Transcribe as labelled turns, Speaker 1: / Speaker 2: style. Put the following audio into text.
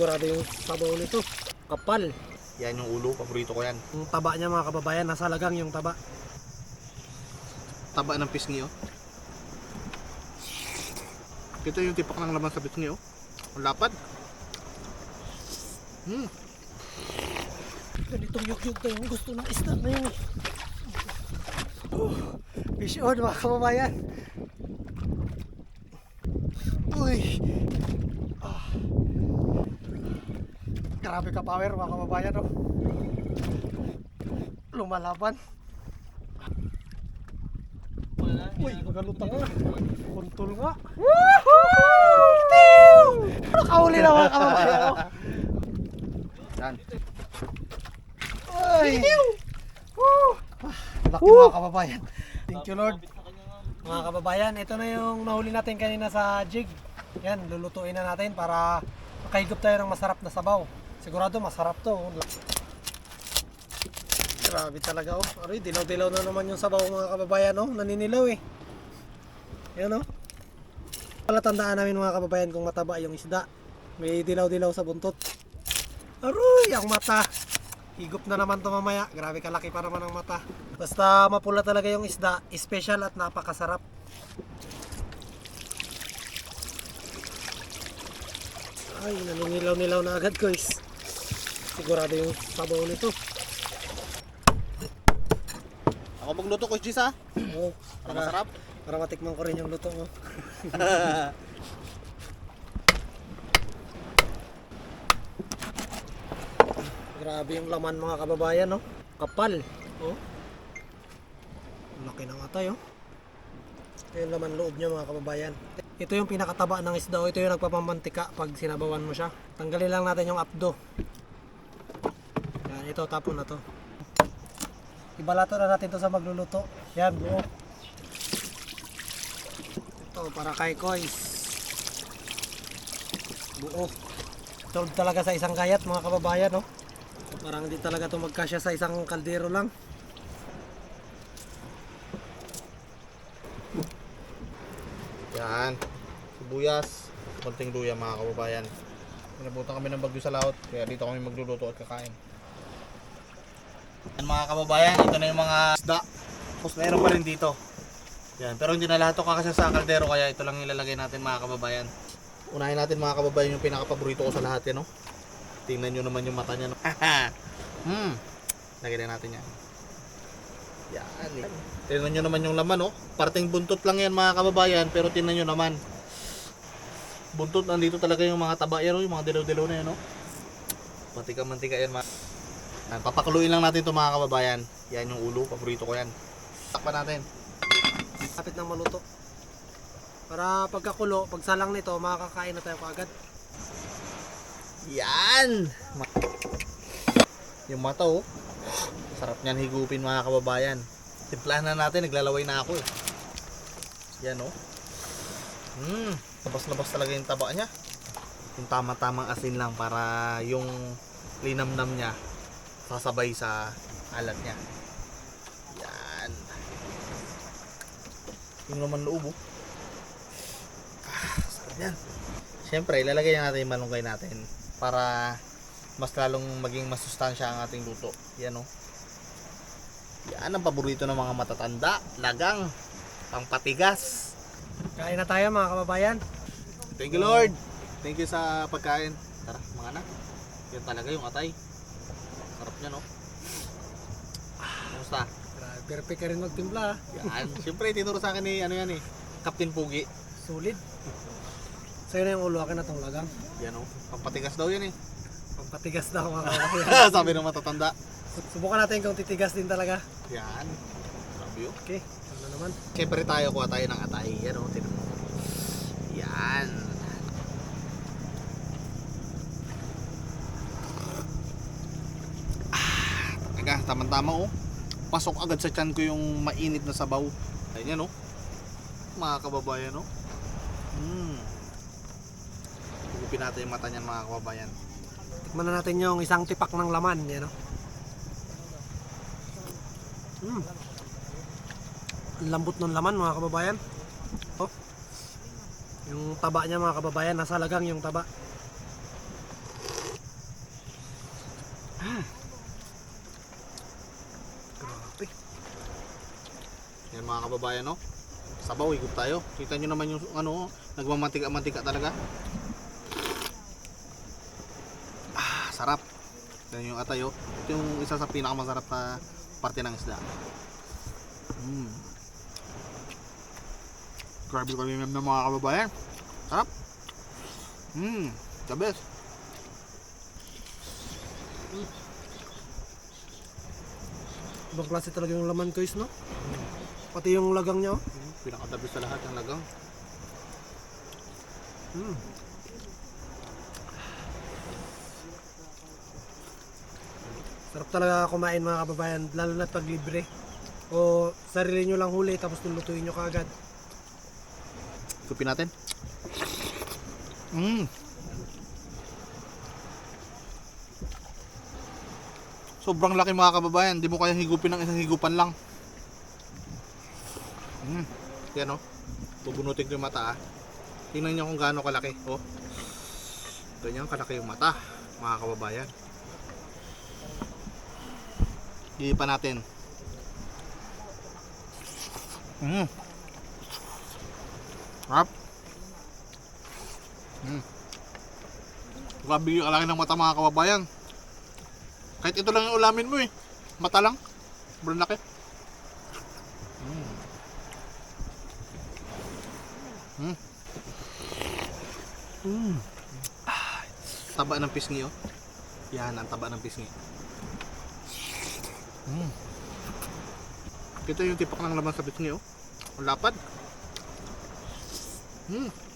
Speaker 1: Sigurado yung sabaw nito. Kapal.
Speaker 2: Yan yung ulo, paborito ko yan.
Speaker 1: Yung taba niya mga kababayan, nasa lagang yung taba.
Speaker 2: Taba ng pisngi oh. Ito yung tipak ng laman sa pisngi oh. Ang lapad. Hmm.
Speaker 1: Ganitong yugyug na yung gusto ng isda na yun. Oh, fish on mga kababayan. Uy. Ah. Grabe ka power mga kababayan oh. Lumalaban. Uy, magalutang nga. Kontol nga. Woohoo! Nakahuli na mga kababayan oh.
Speaker 2: Yan.
Speaker 1: Ay! Woo! Laki mga kababayan. Thank you Lord. Mga kababayan, ito na yung nahuli natin kanina sa jig. Yan, lulutuin na natin para makahigop tayo ng masarap na sabaw. Sigurado masarap to. Grabe talaga oh. Aray, dilaw-dilaw na naman yung sabaw mga kababayan oh. Naninilaw eh. Yan oh. Palatandaan namin mga kababayan kung mataba yung isda. May dilaw-dilaw sa buntot. Aroy, ang mata. Higop na naman to mamaya. Grabe kalaki pa naman ang mata. Basta mapula talaga yung isda, special at napakasarap. Ay, naninilaw-nilaw na agad guys. Sigurado yung sabaw nito.
Speaker 2: Ako magluto ko Jis ha.
Speaker 1: Oo,
Speaker 2: Para masarap.
Speaker 1: para matikman ko rin yung luto mo. Grabe yung laman mga kababayan, no? Kapal. Oh. Laki ng atay, oh. Ito yung laman loob niya mga kababayan. Ito yung pinakataba ng isda, oh. Ito yung nagpapamantika pag sinabawan mo siya. Tanggalin lang natin yung abdo. Ito, tapon na to. Ibalato na natin to sa magluluto. Yan, buo. Ito, para kay Kois. Buo. Ito talaga sa isang kayat mga kababayan, no? Parang hindi talaga ito magkasya sa isang kaldero lang.
Speaker 2: Yan. Sibuyas. Konting luya mga kababayan. Pinabutan kami ng bagyo sa laot. Kaya dito kami magluluto at kakain. Yan mga kababayan. Ito na yung mga isda. Tapos meron pa rin dito. Yan. Pero hindi na lahat ito kakasya sa kaldero. Kaya ito lang ilalagay natin mga kababayan. Unahin natin mga kababayan yung pinaka-paborito ko sa lahat yan. No? Tingnan nyo naman yung mata niya. No? hmm. Lagyan na natin yan. Yan. eh. Tingnan nyo naman yung laman, oh. Parting buntot lang yan mga kababayan, pero tingnan nyo naman. Buntot, nandito talaga yung mga taba yan, oh, yung mga dilaw-dilaw na yan, oh. Mantika-mantika yan, mga... Yan, papakuluin lang natin to mga kababayan. Yan yung ulo, paborito ko yan. Takpan natin.
Speaker 1: Kapit ng maluto. Para pagkakulo, pagsalang nito, makakakain na tayo kaagad.
Speaker 2: Yan! Yung mata, oh. Sarap niyan higupin mga kababayan. Timplahan na natin, naglalaway na ako, eh. Yan, oh. Hmm, labas-labas talaga yung taba niya. Yung tama-tamang asin lang para yung linamnam niya sasabay sa alat niya. Yan. Yung naman loob, oh. Ah, sarap yan. Siyempre, ilalagay na natin yung malunggay natin para mas lalong maging masustansya ang ating luto. Yan o. Yan ang paborito ng mga matatanda. Lagang. Pangpatigas.
Speaker 1: Kain na tayo mga kababayan.
Speaker 2: Thank you Lord. Thank you sa pagkain. Tara mga anak. Yan talaga yung atay. Sarap niya no. Kumusta?
Speaker 1: Grabe, Perfect ka rin magtimpla. ah.
Speaker 2: Yan. Siyempre tinuro sa akin ni ano yan eh. Captain Pugi.
Speaker 1: Solid. Sa'yo na yung ulo, akin na tong lagang.
Speaker 2: Yan o. Pangpatigas daw yan eh.
Speaker 1: Pagpatigas na ako mga kababayan.
Speaker 2: Sabi ng matatanda.
Speaker 1: Subukan natin kung titigas din talaga.
Speaker 2: Yan. Sabi yun.
Speaker 1: Okay, ano naman.
Speaker 2: Siyempre tayo kuha tayo ng atay. Yan o, tinan mo. Yan. Ah, talaga, tama-tama o. Pasok agad sa tiyan ko yung mainit na sabaw. Ayun yan o. Mga kababayan o. Hmm. Hugupin natin yung mata niyan mga kababayan.
Speaker 1: Tikman na natin yung isang tipak ng laman. Yan, no? Mm. Ang lambot ng laman mga kababayan. Oh. Yung taba niya mga kababayan, nasa lagang yung taba.
Speaker 2: Mga kababayan, no? Sabaw, higop tayo. Kita nyo naman yung ano, nagmamantika-mantika talaga. Ah, sarap. Yan yung atay, oh. Ito yung isa sa pinakamasarap na parte ng isda. Mm. Grabe kami ng mga kababayan. Sarap. Mm, the best.
Speaker 1: Ibang klase talaga yung laman guys, no? Pati yung lagang niya, oh.
Speaker 2: Pinakatabi sa lahat ng lagang.
Speaker 1: Mm. Sarap talaga kumain mga kababayan, lalo na pag libre. O sarili nyo lang huli tapos lulutuin nyo kaagad.
Speaker 2: Kupin natin. Mm. Sobrang laki mga kababayan. Di mo kaya higupin ng isang higupan lang. Mm. Yan o. Bubunutin ko yung mata ah. Tingnan niyo kung gaano kalaki. Oh. Ganyan kalaki yung mata. Mga kababayan. Iipan natin. Mm. Harap. Mm. Grabe yung kalaki ng mata mga kababayan. Kahit ito lang yung ulamin mo eh. Mata lang. Sobrang laki. Mm.
Speaker 1: Mm.
Speaker 2: Taba ng pisngi oh. Yan ang taba ng pisngi. Mm. Kita yung tipak ng laman sa pisngi oh. Ang lapad. Mm.